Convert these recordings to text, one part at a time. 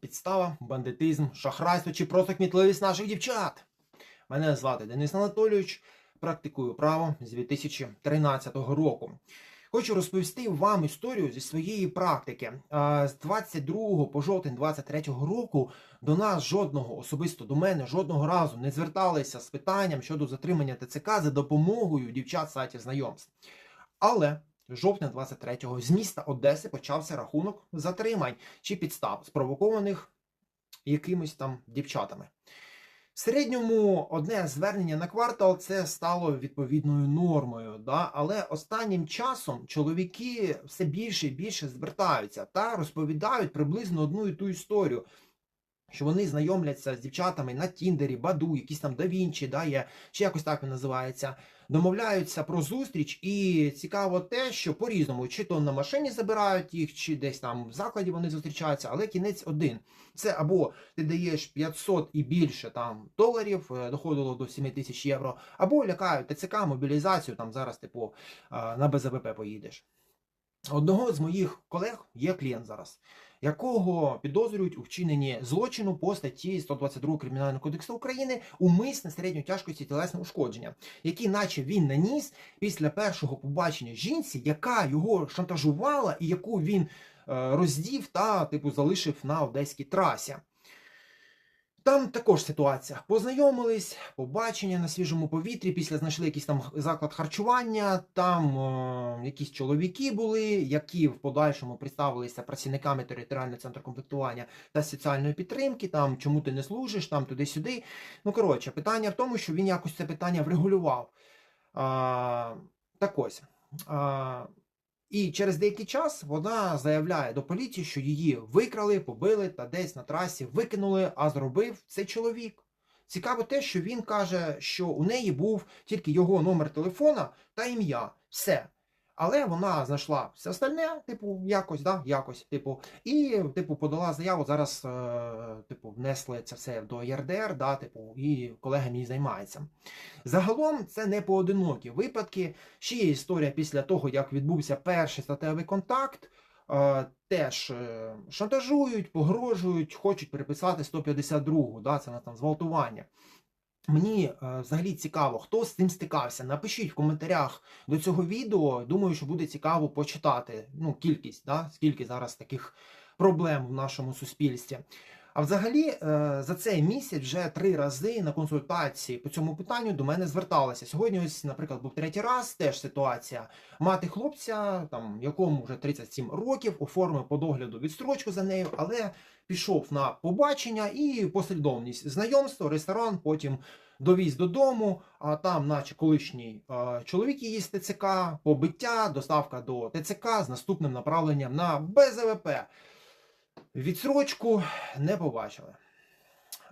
підстава, бандитизм, шахрайство чи просто кмітливість наших дівчат. Мене звати Денис Анатолійович, практикую право з 2013 року. Хочу розповісти вам історію зі своєї практики. З 22 по жовтень 23 року до нас жодного, особисто до мене, жодного разу не зверталися з питанням щодо затримання ТЦК за допомогою дівчат сайтів знайомств. Але жовтня 23-го з міста Одеси почався рахунок затримань чи підстав, спровокованих якимись там дівчатами. В середньому одне звернення на квартал це стало відповідною нормою. Да? Але останнім часом чоловіки все більше і більше звертаються та розповідають приблизно одну і ту історію. Що вони знайомляться з дівчатами на Тіндері, Баду, якісь там Давінчі, да, є, чи якось так він називається, домовляються про зустріч, і цікаво те, що по-різному, чи то на машині забирають їх, чи десь там в закладі вони зустрічаються, але кінець один. Це або ти даєш 500 і більше там доларів, е, доходило до 7 тисяч євро, або лякають ТЦК, мобілізацію, там зараз, типу, на БЗВП поїдеш. Одного з моїх колег є клієнт зараз, якого підозрюють у вчиненні злочину по статті 122 Кримінального кодексу України умисне середньої тяжкості тілесне ушкодження, які наче він наніс після першого побачення жінці, яка його шантажувала і яку він е, роздів та типу залишив на одеській трасі. Там також ситуація. Познайомились, побачення на свіжому повітрі, після знайшли якийсь там заклад харчування, там е, якісь чоловіки були, які в подальшому представилися працівниками територіального центру комплектування та соціальної підтримки, там чому ти не служиш, там туди-сюди. Ну, коротше, питання в тому, що він якось це питання врегулював. А, так ось. А, і через деякий час вона заявляє до поліції, що її викрали, побили та десь на трасі викинули, а зробив цей чоловік. Цікаво те, що він каже, що у неї був тільки його номер телефона та ім'я. Все. Але вона знайшла все остальне, типу, якось, да, якось, типу, і типу, подала заяву. Зараз, е, типу, внесли це все до ЄРДР, да, типу, і колега мій займається. Загалом це не поодинокі випадки. Ще є історія після того, як відбувся перший статевий контакт. е, Теж е, шантажують, погрожують, хочуть переписати 152-гу, да, це на там зґвалтування. Мені е, взагалі цікаво, хто з цим стикався. Напишіть в коментарях до цього відео. Думаю, що буде цікаво почитати ну, кількість, да, скільки зараз таких проблем в нашому суспільстві. А взагалі, е, за цей місяць вже три рази на консультації по цьому питанню до мене зверталися. Сьогодні, ось, наприклад, був третій раз, теж ситуація. Мати хлопця, там якому вже 37 років, оформив по догляду відстрочку за нею, але пішов на побачення і послідовність знайомство, ресторан, потім довіз додому, а там, наче колишній е, чоловік її з ТЦК, побиття, доставка до ТЦК з наступним направленням на БЗВП. Відсрочку не побачили.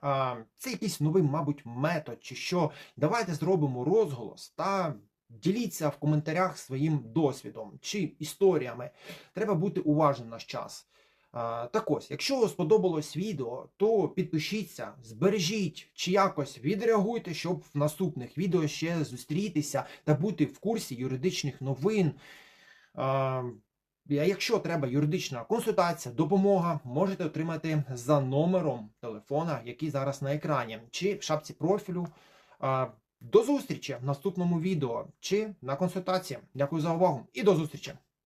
А, Це якийсь новий, мабуть, метод, чи що. Давайте зробимо розголос та діліться в коментарях своїм досвідом чи історіями. Треба бути уважним наш час. А, Так ось, якщо сподобалось відео, то підпишіться, збережіть чи якось відреагуйте, щоб в наступних відео ще зустрітися та бути в курсі юридичних новин. А якщо треба юридична консультація, допомога, можете отримати за номером телефона, який зараз на екрані, чи в шапці профілю. До зустрічі в наступному відео чи на консультації. Дякую за увагу і до зустрічі!